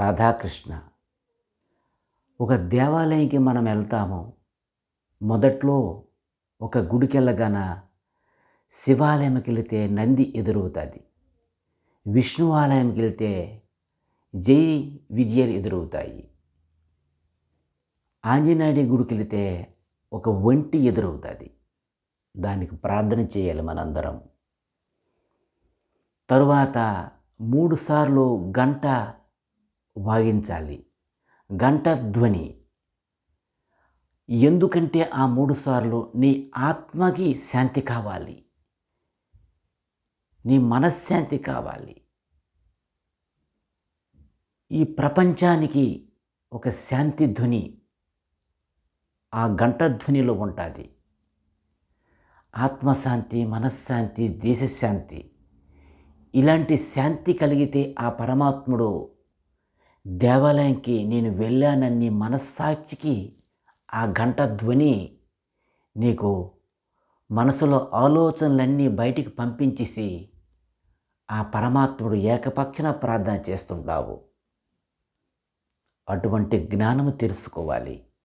రాధాకృష్ణ. ఒక దేవాలయంకి మనం వెళ్తాము. మొదట్లో ఒక గుడికెళ్ళగాన శివాలయంకి వెళితే నంది ఎదురవుతుంది. విష్ణు ఆలయంకి వెళితే జై విజయాలు ఎదురవుతాయి. ఆంజనేయుడి గుడికి వెళితే ఒక ఒంటి ఎదురవుతుంది. దానికి ప్రార్థన చేయాలి మనందరం. తరువాత మూడుసార్లు గంట వాగించాలి. గంట ధ్వని. ఎందుకంటే ఆ మూడు సార్లు నీ ఆత్మకి శాంతి కావాలి. నీ మనశ్శాంతి కావాలి. ఈ ప్రపంచానికి ఒక శాంతి ధ్వని ఆ గంట ధ్వనిలో ఉంటుంది. ఆత్మశాంతి మనశ్శాంతి దేశశాంతి. ఇలాంటి శాంతి కలిగితే ఆ పరమాత్ముడు దేవాలయంకి నేను వెళ్ళానని మనస్సాక్షికి ఆ గంట ధ్వని నీకు మనసులో ఆలోచనలన్నీ బయటికి పంపించేసి ఆ పరమాత్ముడు ఏకపక్షణ ప్రార్థన చేస్తుంటావు. అటువంటి జ్ఞానము తెలుసుకోవాలి.